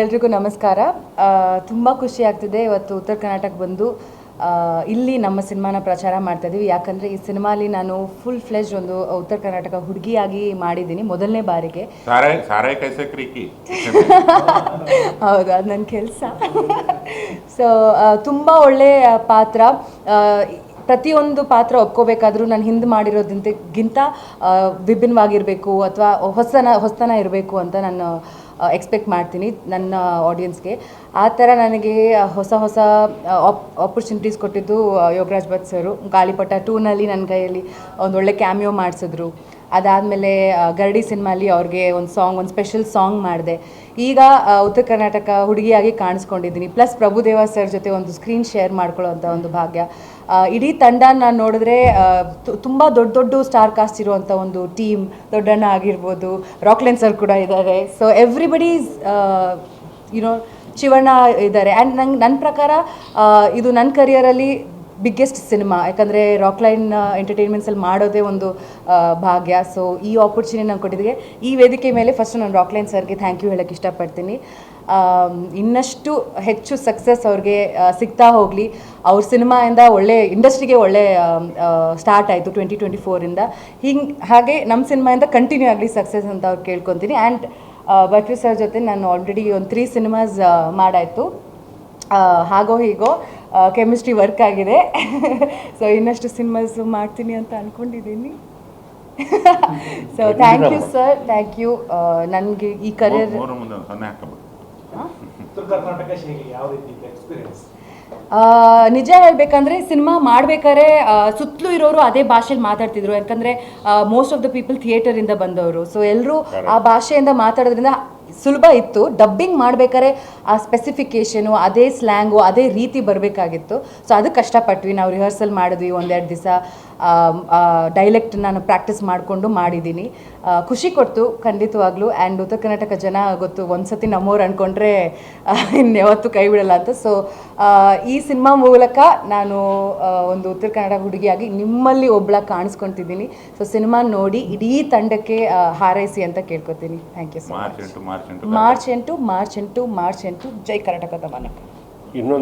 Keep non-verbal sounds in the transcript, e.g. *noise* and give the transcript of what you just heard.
ಎಲ್ರಿಗೂ ನಮಸ್ಕಾರ. ತುಂಬ ಖುಷಿ ಆಗ್ತಿದೆ ಇವತ್ತು ಉತ್ತರ ಕರ್ನಾಟಕ ಬಂದು ಇಲ್ಲಿ ನಮ್ಮ ಸಿನಿಮಾನ ಪ್ರಚಾರ ಮಾಡ್ತಾ ಇದ್ದೀವಿ ಯಾಕಂದರೆ ಈ ಸಿನಿಮಾಲಿ ನಾನು ಫುಲ್ ಫ್ಲೆಜ್ ಒಂದು ಉತ್ತರ ಕರ್ನಾಟಕ ಹುಡುಗಿಯಾಗಿ ಮಾಡಿದ್ದೀನಿ ಮೊದಲನೇ ಬಾರಿಗೆ. *laughs* ಹೌದು ಅದು ನನ್ನ ಕೆಲಸ. ಸೊ ತುಂಬ ಒಳ್ಳೆ ಪಾತ್ರ. ಪ್ರತಿಯೊಂದು ಪಾತ್ರ ಒಪ್ಕೋಬೇಕಾದ್ರೂ ನಾನು ಹಿಂದೆ ಮಾಡಿರೋದಿಂದಗಿಂತ ವಿಭಿನ್ನವಾಗಿರಬೇಕು ಅಥವಾ ಹೊಸನ ಹೊಸತನ ಇರಬೇಕು ಅಂತ ನಾನು ಎಕ್ಸ್ಪೆಕ್ಟ್ ಮಾಡ್ತೀನಿ ನನ್ನ ಆಡಿಯನ್ಸ್ಗೆ ಆ ಥರ ನನಗೆ ಹೊಸ ಹೊಸ ಆಪರ್ಚುನಿಟೀಸ್ ಕೊಟ್ಟಿದ್ದು ಯೋಗರಾಜ್ ಭಟ್ ಸರು. ಗಾಳಿಪಟ ಟೂನಲ್ಲಿ ನನ್ನ ಕೈಯಲ್ಲಿ ಒಂದು ಒಳ್ಳೆ ಕ್ಯಾಮಿಯೋ ಮಾಡಿಸಿದ್ರು. ಅದಾದಮೇಲೆ ಗರಡಿ ಸಿನಿಮಾಲಿ ಅವ್ರಿಗೆ ಒಂದು ಸಾಂಗ್ ಒಂದು ಸ್ಪೆಷಲ್ ಸಾಂಗ್ ಮಾಡಿದೆ. ಈಗ ಉತ್ತರ ಕರ್ನಾಟಕ ಹುಡುಗಿಯಾಗಿ ಕಾಣಿಸ್ಕೊಂಡಿದ್ದೀನಿ. ಪ್ಲಸ್ ಪ್ರಭುದೇವ ಸರ್ ಜೊತೆ ಒಂದು ಸ್ಕ್ರೀನ್ ಶೇರ್ ಮಾಡ್ಕೊಳ್ಳೋ ಒಂದು ಭಾಗ್ಯ. ಇಡೀ ತಂಡ ನಾನು ನೋಡಿದ್ರೆ ತುಂಬ ದೊಡ್ಡ ದೊಡ್ಡ ಸ್ಟಾರ್ ಕಾಸ್ಟ್ ಇರುವಂಥ ಒಂದು ಟೀಮ್ ದೊಡ್ಡಣ್ಣ ಆಗಿರ್ಬೋದು ರಾಕ್ಲೆನ್ ಸರ್ ಕೂಡ ಇದ್ದಾರೆ ಸೊ ಎವ್ರಿಬಡಿ ಯುನೋ ಶಿವಣ್ಣ ಇದ್ದಾರೆ ಆ್ಯಂಡ್ ನಂಗೆ ನನ್ನ ಪ್ರಕಾರ ಇದು ನನ್ನ ಕರಿಯರಲ್ಲಿ ಬಿಗ್ಗೆಸ್ಟ್ ಸಿನಿಮಾ ಯಾಕಂದರೆ ರಾಕ್ಲೈನ್ ಎಂಟರ್ಟೈನ್ಮೆಂಟ್ಸಲ್ಲಿ ಮಾಡೋದೇ ಒಂದು ಭಾಗ್ಯ. ಸೊ ಈ ಆಪರ್ಚುನಿಟಿ ನಾನು ಕೊಟ್ಟಿದ್ದಕ್ಕೆ, ಈ ವೇದಿಕೆ ಮೇಲೆ ಫಸ್ಟ್ ನಾನು ರಾಕ್ಲೈನ್ ಸರ್ಗೆ ಥ್ಯಾಂಕ್ ಯು ಹೇಳೋಕ್ಕೆ ಇಷ್ಟಪಡ್ತೀನಿ. ಇನ್ನಷ್ಟು ಹೆಚ್ಚು ಸಕ್ಸಸ್ ಅವ್ರಿಗೆ ಸಿಗ್ತಾ ಹೋಗಲಿ. ಅವ್ರ ಸಿನಿಮಾಯಿಂದ ಒಳ್ಳೆ ಇಂಡಸ್ಟ್ರಿಗೆ ಒಳ್ಳೆ ಸ್ಟಾರ್ಟ್ ಆಯಿತು ಟ್ವೆಂಟಿ ಟ್ವೆಂಟಿ ಫೋರಿಂದ ಹಿಂಗೆ, ಹಾಗೆ ನಮ್ಮ ಸಿನಿಮಾಯಿಂದ ಕಂಟಿನ್ಯೂ ಆಗಲಿ ಸಕ್ಸಸ್ ಅಂತ ಅವ್ರು ಕೇಳ್ಕೊತೀನಿ. ಆ್ಯಂಡ್ ಬಟ್ವಿ ಸರ್ ಜೊತೆ ನಾನು ಆಲ್ರೆಡಿ ಒಂದು ತ್ರೀ ಸಿನಿಮಾಸ್ ಮಾಡಾಯಿತು. ಹಾಗೋ ಹೀಗೋ ಕೆಮಿಸ್ಟ್ರಿ ವರ್ಕ್ ಆಗಿದೆ. *laughs* ಸೊ ಇನ್ನಷ್ಟು ಸಿನಿಮಾಸ್ ಮಾಡ್ತೀನಿ ಅಂತ ಅನ್ಕೊಂಡಿದ್ದೀನಿ. So thank you sir thank you ನನಗೆ ಈ ಕರಿಯರ್ ನಿಜ ಹೇಳ್ಬೇಕಂದ್ರೆ ಸಿನಿಮಾ ಮಾಡ್ಬೇಕಾದ್ರೆ ಸುತ್ತಲೂ ಇರೋರು ಅದೇ ಭಾಷೆಯಲ್ಲಿ ಮಾತಾಡ್ತಿದ್ರು. ಯಾಕಂದ್ರೆ ಮೋಸ್ಟ್ ಆಫ್ ದ ಪೀಪಲ್ ಥಿಯೇಟರಿಂದ ಬಂದವರು. ಸೊ ಎಲ್ಲರೂ ಆ ಭಾಷೆಯಿಂದ ಮಾತಾಡೋದ್ರಿಂದ ಸುಲಭ ಇತ್ತು. ಡಬ್ಬಿಂಗ್ ಮಾಡ್ಬೇಕಾದ್ರೆ ಆ ಸ್ಪೆಸಿಫಿಕೇಶನು ಅದೇ ಸ್ಲ್ಯಾಂಗು ಅದೇ ರೀತಿ ಬರಬೇಕಾಗಿತ್ತು. ಸೊ ಅದಕ್ಕೆ ಕಷ್ಟಪಟ್ವಿ. ನಾವು ರಿಹರ್ಸಲ್ ಮಾಡಿದ್ವಿ. ಒಂದೆರಡು ದಿವಸ ಡೈಲೆಕ್ಟ್ ನಾನು ಪ್ರಾಕ್ಟೀಸ್ ಮಾಡಿಕೊಂಡು ಮಾಡಿದ್ದೀನಿ ಖುಷಿ ಕೊಡ್ತು ಖಂಡಿತವಾಗ್ಲೂ. ಆ್ಯಂಡ್ ಉತ್ತರ ಕರ್ನಾಟಕ ಜನ ಗೊತ್ತು, ಒಂದ್ಸತಿ ನಮ್ಮವ್ರು ಅಂದ್ಕೊಂಡ್ರೆ ಇನ್ಯಾವತ್ತೂ ಕೈ ಬಿಡಲ್ಲ ಅಂತ. ಸೊ ಈ ಸಿನಿಮಾ ಮೂಲಕ ನಾನು ಒಂದು ಉತ್ತರ ಕನ್ನಡ ಹುಡುಗಿಯಾಗಿ ನಿಮ್ಮಲ್ಲಿ ಒಬ್ಳ ಕಾಣಿಸ್ಕೊತಿದ್ದೀನಿ. ಸೊ ಸಿನಿಮಾ ನೋಡಿ ಇಡೀ ತಂಡಕ್ಕೆ ಹಾರೈಸಿ ಅಂತ ಕೇಳ್ಕೊತೀನಿ. Thank you so much March ಎಂಟು ಮಾರ್ಚ್ ಎಂಟು ಮಾರ್ಚ್ ಎಂಟು ಮಾರ್ಚ್ ಎಂಟು ಜೈ ಕರ್ನಾಟಕ ದಮನ ಇನ್ನೊಂದು